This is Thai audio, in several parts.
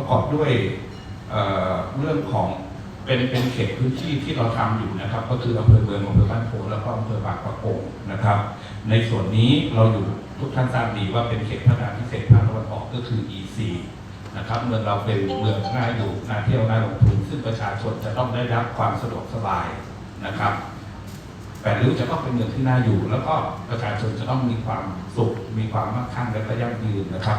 ประกอบด้วยเเรื่องของเป็นเป็นเขตพื้นที่ที่เราทำอยู่นะครับ ก็คืออำเภอเมืองอำเภอบ้านโพแล้วก็อำเภอบางปะโกงนะครับ ในส่วนนี้เราอยู่ทุกท่านทราบดีว่าเป็นเขตพัฒนาพิเศษภาคตะวันออกก็คือ EC นะครับเมืองเราเป็นเมืองน่าอยู่น่าเที่ยวน่าลงทุนซึ่งประชาชนจะต้องได้รับความสะดวกสบายนะครับแปดริ้วจะต้องเป็นเมืองที่น่าอยู่ แล้วก็ประชาชนจะต้องมีความสุขมีความมั่งคั่งและก็ยั่งยืนนะครับ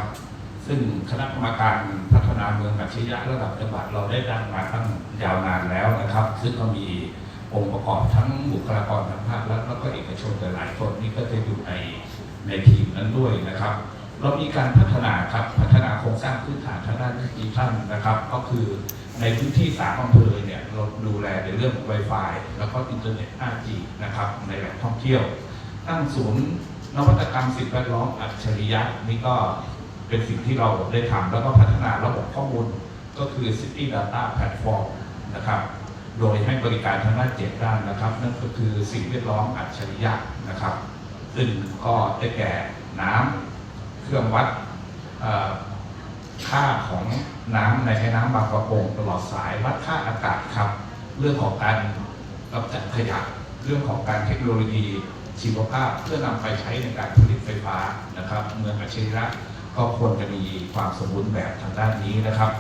ซึ่งคณะกรรมการพัฒนาเมืองอัจฉริยะระดับจังหวัดเราได้ตั้งมาตั้งยาวนานแล้วนะครับ ซึ่งก็มีองค์ประกอบทั้งบุคลากรทางภาครัฐแล้วก็เอกชนหลายคนนี่ก็จะอยู่ในในทีมนั้นด้วยนะครับ เรามีการพัฒนาครับพัฒนาโครงสร้างพื้นฐานทางด้านดิจิทัลนะครับ ก็คือในพื้นที่สามอำเภอเนี่ยเราดูแลในเรื่อง Wi-Fi แล้วก็อินเทอร์เน็ต 5G นะครับในแหล่งท่องเที่ยว ตั้งศูนย์นวัตกรรมสิ่งแวดล้อมอัจฉริยะนี่ก็ เป็นสิ่งที่เราได้ทำแล้วก็พัฒนาระบบข้อมูลก็คือ City Data Platform นะครับ โดยให้บริการทางด้านเจ็ดด้านนะครับ นั่นก็คือสิ่งแวดล้อมอัจฉริยะนะครับ ซึ่งก็ได้แก่น้ำเครื่องวัดค่าของน้ำในแม่น้ำบางประกงตลอดสายวัดค่าอากาศครับ เรื่องของการกำจัดขยะเรื่องของการเทคโนโลยีชีวภาพเพื่อนำไปใช้ในการผลิตไฟฟ้านะครับ เมืองอัจฉริยะ ก็ควรจะมีความสมบูรณ์แบบทางด้านนี้นะครับ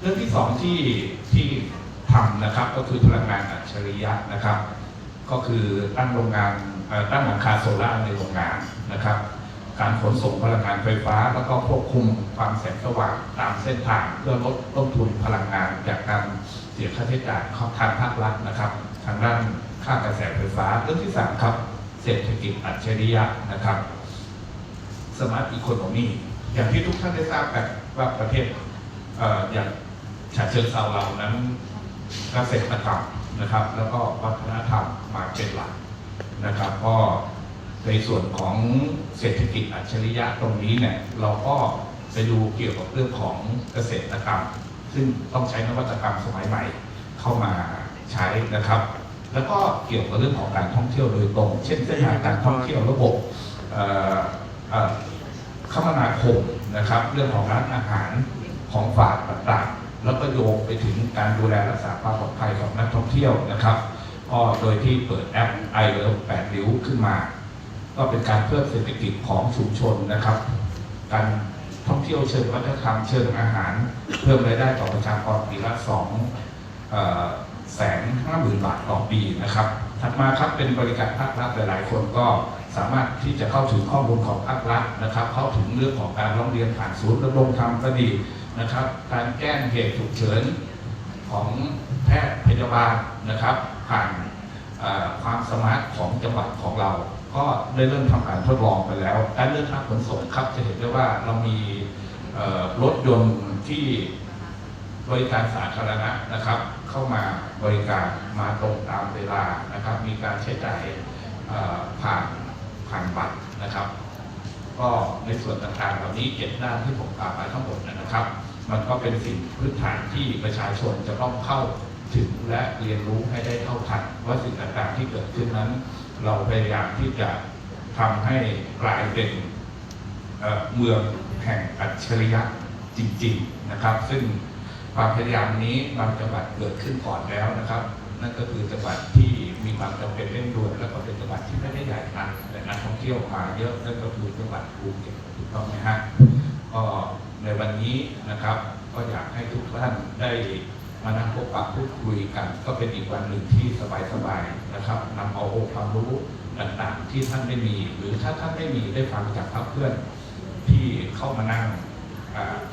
เรื่องที่สองที่ที่ทำนะครับก็คือพลังงานอัจฉริยะนะครับ ก็คือตั้งโรงงานตั้งหลังคาโซล่าในโรงงานนะครับ การขนส่งพลังงานไฟฟ้า แล้วก็ควบคุมความแสงสว่างตามเส้นทางเพื่อลดต้นทุนพลังงานจากการเสียค่าใช้จ่ายของทางภาครัฐนะครับ ทางด้านค่ากระแสไฟฟ้าเรื่องที่สามครับเศรษฐกิจอัจฉริยะนะครับสมาร์ทอีโคโนมี อย่างที่ทุกท่านได้ทราบกันว่าประเทศเอออย่างฉะเชิงเซาเรานั้นเกษตรกรรมนะครับ แล้วก็วัฒนธรรมมาเป็นหลักนะครับ ก็ในส่วนของเศรษฐกิจอัจฉริยะตรงนี้เนี่ยเราก็ไปดูเกี่ยวกับเรื่องของเกษตรกรรม ซึ่งต้องใช้นวัตกรรมสมัยใหม่เข้ามาใช้นะครับ แล้วก็เกี่ยวกับเรื่องของการท่องเที่ยวโดยตรง เช่นเส้นทางการท่องเที่ยวระบบเอ่อเอ่อ คมนาคม นะครับ เรื่องของร้านอาหารของฝากต่างๆ แล้วก็โยงไปถึงการดูแลรักษาความปลอดภัยของนักท่องเที่ยวนะครับก็โดยที่เปิดแอป i l o v e 8ริ้วขึ้นมา ก็เป็นการเพิ่มเศรษฐกิจของชุมชนนะครับ การท่องเที่ยวเชิงวัฒนธรรมเชิงอาหาร เพิ่มรายได้ต่อประชากรปีละสองแสนห้าหมื่นบาทต่อปีนะครับ ถัดมาครับเป็นบริการภาครัฐหลายๆ คนก็ สามารถที่จะเข้าถึงข้อมูลของภาครัฐนะครับ เข้าถึงเรื่องของการร้องเรียนผ่านศูนย์ดำรงธรรมก็ดีนะครับ การแจ้งเหตุฉุกเฉินของแพทย์พยาบาลนะครับ ผ่านความสมาร์ทของจังหวัดของเรา ก็ได้เริ่มทำการทดลองไปแล้ว การเรื่องทางขนส่งครับจะเห็นได้ว่าเรามีรถยนต์ที่บริการสาธารณะนะครับ เข้ามาบริการมาตรงตามเวลานะครับ มีการใช้จ่ายผ่าน ผ่านบัตรนะครับ ก็ในส่วนต่างๆเหล่านี้เจ็ดด้านที่ผมกล่าวไปทั้งหมดนะครับ มันก็เป็นสิ่งพื้นฐานที่ประชาชนจะต้องเข้าถึงและเรียนรู้ให้ได้เท่าทันว่าสิ่งต่างๆที่เกิดขึ้นนั้น เราพยายามที่จะทำให้กลายเป็นเเมืองแห่งอัจฉริยะจริง ๆนะครับ ซึ่งความพยายามนี้บางจังหวัดเกิดขึ้นก่อนแล้วนะครับ นั่นก็คือจังหวัดที่ มีความจำเป็นเร่งด่วนแล้วก็เป็นจังหวัดที่ไม่ได้ใหญ่นักแต่นักท่องเที่ยวมาเยอะนั่นก็คือจังหวัดภูเก็ตถูกต้องไหมฮะก็ในวันนี้นะครับ ก็อยากให้ทุกท่านได้มานั่งพบปะพูดคุยกัน ก็เป็นอีกวันหนึ่งที่สบายๆนะครับนำเอาองค์ความรู้ต่างๆ ที่ท่านไม่มี หรือถ้าท่านไม่มีได้ฟังจากเพื่อนที่เข้ามานั่ง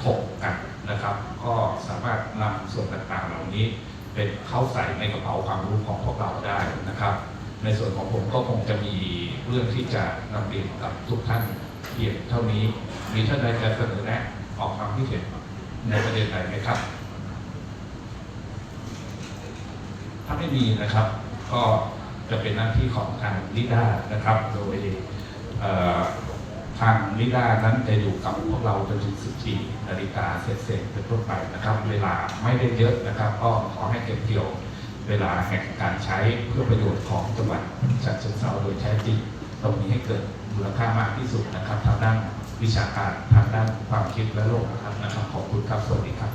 ถกกันนะครับ ก็สามารถนำส่วนต่างๆเหล่านี้ เป็นเข้าใส่ในกระเป๋าความรู้ของพวกเราได้นะครับ ในส่วนของผมก็คงจะมีเรื่องที่จะนำเรียนกับทุกท่านเพียงเท่านี้ มีท่านใดจะเสนอแนะออกความคิดเห็นในประเด็นไหนไหมครับ ถ้าไม่มีนะครับ ก็จะเป็นหน้าที่ของทางลิด้านะครับ โดยเอ่อ ทางลิด้านั้นจะอยู่กับพวกเราจนถึง 14นาฬิกาเสร็จๆเป็นต้นไปนะครับ เวลาไม่ได้เยอะนะครับ ก็ขอให้เก็บเกี่ยวเวลาแห่งการใช้เพื่อประโยชน์ของจังหวัดฉะเชิงเทราโดยใช้จริงตรงนี้ให้เกิดมูลค่ามากที่สุดนะครับทางด้านวิชาการทางด้านความคิดและโลกนะครับนะครับขอบคุณครับสวัสดีครับ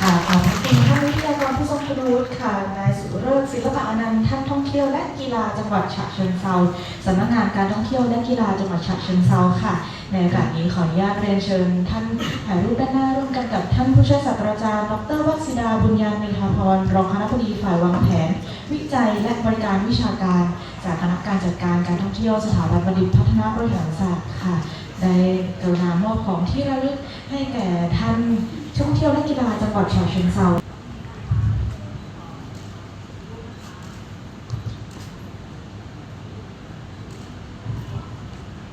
ค่ะขอบคุณท่านวิทยากรผู้ทรงคุณวุฒิค่ะนายสุเริศศิลปะอนันต์ท่าน เที่ยวและกีฬาจังหวัดฉะเชิงเทราสำนักงานการท่องเที่ยวและกีฬาจังหวัดฉะเชิงเทราค่ะ ในโอกาสนี้ขออนุญาตเรียนเชิญ ท่านถ่ายรูปด้านหน้าร่วมกันกับท่านผู้ช่วยศาสตราจารย์ ดรวัชิดาบุญญาณิธาพรรองคณะบดีฝ่ายวางแผน วิจัยและบริการวิชาการ จากคณะการจัดการการท่องเที่ยวสถาบันบัณฑิตพัฒนาบริหารศาสตร์ค่ะ ได้กรุณามอบของที่ระลึกให้แก่ท่านท่องเที่ยวและกีฬาจังหวัดฉะเชิงเทรา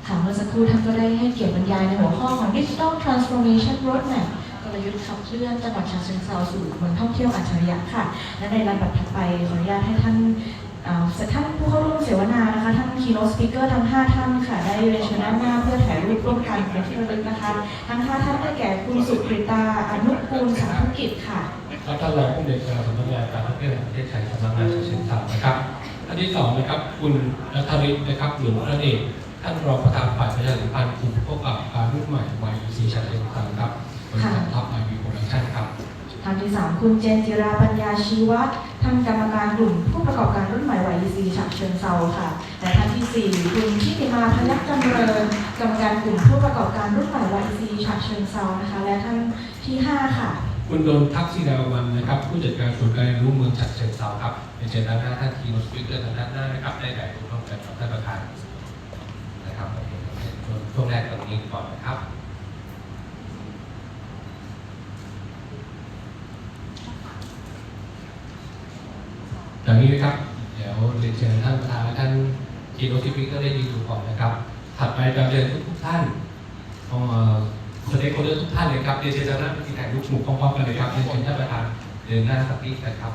ค่ะเมื่อสักครู่ท่านก็ได้ ให้เกียรติบรรยายในหัวข้อของ Digital Transformation Roadmap กลยุทธ์ขับเคลื่อนจังหวัดฉะเชิงเทราสู่เมืองท่องเที่ยวอัจฉริยะค่ะ และในลำดับถัดไปขออนุญาตให้ท่านท่านผู้เข้าร่วมเสวนานะคะ ท่าน keynote speaker ทั้ง 5 ท่านค่ะ ได้เรียนเชิญด้านหน้าเพื่อถ่ายรูปร่วมกันเป็นที่ระลึกนะคะ ทั้ง 5 ท่านได้แก่คุณสุกริตา อนุกูลสังธุกิจค่ะและท่านรองผู้อำนวยการสำนักงานการท่องเที่ยวแห่งประเทศไทยสำนักงานฉะเชิงเทรานะครับท่านที่สองนะครับ คุณนัทริศนะครับหลวงพระเดช ท่านรองประธานฝ่ายประชาสัมพันธ์กลุ่มพวกกับการรุ่นใหม่ YUC ฉะเชิงเทราครับบริษัทท็อปไอวีโปรดักชั่นครับท่านที่ 3 คุณเจนจิราปัญญาชีวัฒน์ท่านกรรมการกลุ่มผู้ประกอบการรุ่นใหม่ YEC ฉะเชิงเซาค่ะ และท่านที่ 4 คุณทิติมาพยัคฆ์จำเริญกรรมการกลุ่มผู้ประกอบการรุ่นใหม่ YEC ฉะเชิงเซานะคะ และท่านที่ 5 ค่ะ คุณโดนทักษิณาวันนะครับ ผู้จัดการศูนย์การเรียนรู้เมืองฉะเชิงเทราครับเป็นเชิญด้านหน้าท่านทีมสปีกเกอร์ทางด้านหน้านะครับได้แก่ผู้ร่วมกันกับท่านประธานนะครับโอเคช่วงแรกตรงนี้ก่อนนะครับ อย่างนี้นะครับ เดี๋ยวเรียนเชิญท่านประธานและท่านทีโนทิฟิกก็ได้ยินดูก่อนนะครับ ถัดไปจะเรียนทุกท่านเอ่อสเต็กโคเดอร์ทุกท่านเลยครับเรียนเชิญท่านที่ถ่ายรูปหมู่พร้อมๆกันเลยครับเรียนเชิญท่านประธานเดินหน้าสักนิดนะครับ